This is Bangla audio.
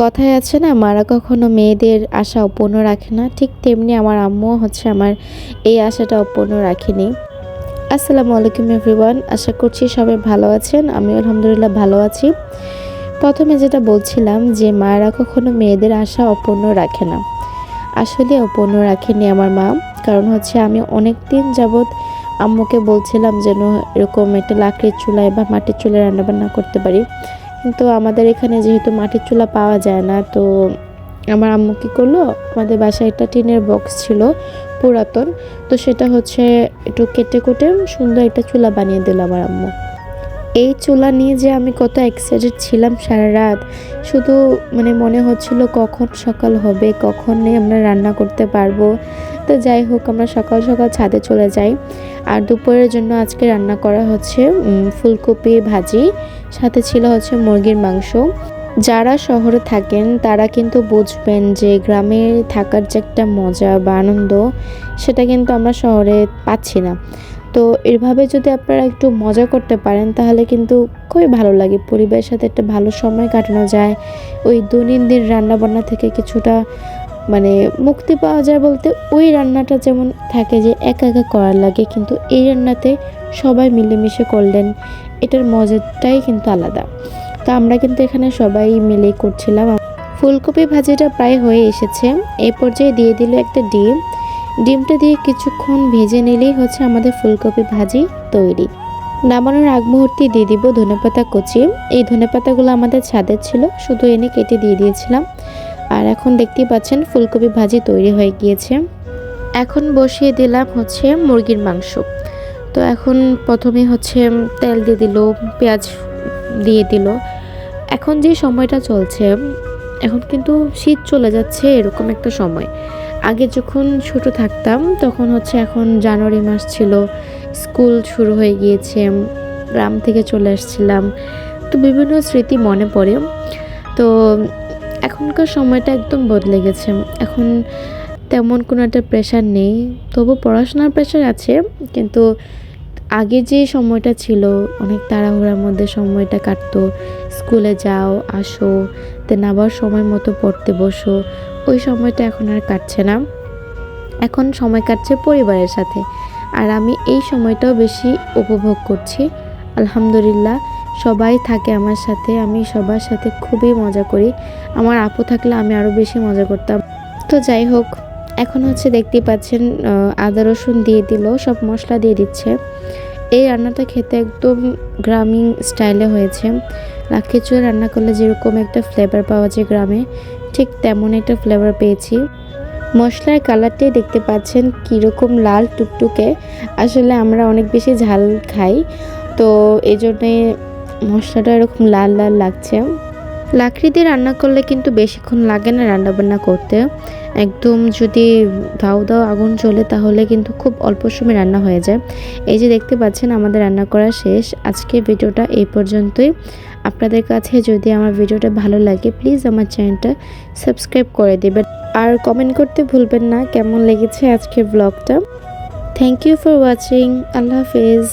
কথায় আছে না, মারা কখনো মেয়েদের আশা অপূর্ণ রাখে না। ঠিক তেমনি আমার আম্মু হচ্ছে আমার এই আশাটা অপূর্ণ রাখেনি। আসসালামু আলাইকুম এভরিওয়ান, আশা করছি সবাই ভালো আছেন। আমি আলহামদুলিল্লাহ ভালো আছি। প্রথমে যেটা বলছিলাম যে মায়েরা কখনো মেয়েদের আশা অপূর্ণ রাখে না। আসলে অপূর্ণ রাখেনি আমার মা। কারণ হচ্ছে আমি অনেক দিন যাবৎ আম্মুকে বলছিলাম যেন এরকম একটা লাকড়ির চুলায় বা মাটির চুলায় রান্নাবান্না করতে পারি। কিন্তু আমাদের এখানে যেহেতু মাটির চুলা পাওয়া যায় না, তো আমার আম্মু কী করল? আমাদের বাসায় একটা টিনের বক্স ছিল পুরাতন, তো সেটা হচ্ছে একটু কেটে কুটে সুন্দর একটা চুলা বানিয়ে দিল আমার আম্মু। এই চুলা নিয়ে যে আমি কত এক্সাইটেড ছিলাম সারা রাত, শুধু মানে মনে হচ্ছিল কখন সকাল হবে কখন আমরা রান্না করতে পারব। তো যাই হোক, আমরা সকাল সকাল ছাদে চলে যাই। আর দুপুরের জন্য আজকে রান্না করা হচ্ছে ফুলকপি ভাজি সাথে ছিল হচ্ছে মুরগির মাংস। যারা শহরে থাকেন, তারা কিন্তু বুঝবেন যে গ্রামে থাকার যে একটা মজা বা আনন্দ, সেটা কিন্তু আমরা শহরে পাচ্ছি না। তো এভাবে যদি আপনারা একটু মজা করতে পারেন, তাহলে কিন্তু খুবই ভালো লাগে। পরিবারের সাথে একটা ভালো সময় কাটানো যায়। ওই দৈনন্দিন রান্নাবান্না থেকে কিছুটা মানে মুক্তি পাওয়া যায় বলতে ওই রান্নাটা যেমন থাকে যে একা একা করার লাগে, কিন্তু এই রান্নাতে সবাই মিলেমিশে করলেন, এটার মজাটাই কিন্তু আলাদা। তো আমরা কিন্তু এখানে সবাই মিলেই করছিলাম। ফুলকপি ভাজিটা প্রায় হয়ে এসেছে। এই পর্যায়ে দিয়ে দিল একটা ডিম। ডিমটা দিয়ে কিছুক্ষণ ভেজে নিলেই হচ্ছে আমাদের ফুলকপি ভাজি তৈরি। নামানোর আগ মুহূর্তে দিয়ে দিব ধনেপাতা কুচি। এই ধনেপাতাগুলো আমাদের ছাদের ছিল, শুধু এনে কেটে দিয়ে দিয়েছিলাম। আর এখন দেখতেই পাচ্ছেন ফুলকপি ভাজি তৈরি হয়ে গিয়েছে। এখন বসিয়ে দিলাম হচ্ছে মুরগির মাংস। তো এখন প্রথমে হচ্ছে তেল দিয়ে দিল, পেঁয়াজ দিয়ে দিল। এখন যে সময়টা চলছে, এখন কিন্তু শীত চলে যাচ্ছে এরকম একটা সময়। আগে যখন ছোট থাকতাম, তখন হচ্ছে এখন জানুয়ারি মাস ছিল, স্কুল শুরু হয়ে গিয়েছে, গ্রাম থেকে চলে আসছিলাম। তো বিভিন্ন স্মৃতি মনে পড়ে। তো এখনকার সময়টা একদম বদলে গেছে। এখন তেমন কোনো একটা প্রেশার নেই। তবু পড়াশোনার প্রেশার আছে, কিন্তু আগে যে সময়টা ছিল, অনেক তাড়াহুড়ার মধ্যে সময়টা কাটতো। স্কুলে যাও, আসো দেন আবার সময় মতো পড়তে বসো। ওই সময়টা এখন আর কাটছে না। এখন সময় কাটছে পরিবারের সাথে। আর আমি এই সময়টাও বেশি উপভোগ করছি। আলহামদুলিল্লাহ সবাই থাকে আমার সাথে, আমি সবার সাথে খুবই মজা করি। আমার আপু থাকলে আমি আরও বেশি মজা করতাম। তো যাই হোক, এখন হচ্ছে দেখতেই পাচ্ছেন আদা রসুন দিয়ে দিল, সব মশলা দিয়ে দিচ্ছে। এই রান্নাটা খেতে একদম গ্রামীণ স্টাইলে হয়েছে। লাক্ষি চুলে রান্না করলে যেরকম একটা ফ্লেভার পাওয়া যায় গ্রামে, ঠিক তেমন একটা ফ্লেভার পেয়েছি। মশলার কালারটাই দেখতে পাচ্ছেন কীরকম লাল টুকটুকে। আসলে আমরা অনেক বেশি ঝাল খাই, তো এই জন্যে মশলাটা এরকম লাল লাল লাগছে। লাকড়ি দিয়ে রান্না করলে কিন্তু বেশিক্ষণ লাগে না রান্নাবান্না করতে। একদম যদি দাও দাও আগুন জ্বলে তাহলে কিন্তু খুব অল্প সময় রান্না হয়ে যায়। এই যে দেখতে পাচ্ছেন আমাদের রান্না করা শেষ। আজকে ভিডিওটা এই পর্যন্তই। আপনাদের কাছে যদি আমার ভিডিওটা ভালো লাগে প্লিজ আমার চ্যানেলটা সাবস্ক্রাইব করে দেবেন। আর কমেন্ট করতে ভুলবেন না কেমন লেগেছে আজকের ব্লগটা থ্যাংক ইউ ফর ওয়াচিং আল্লাহ হাফেজ।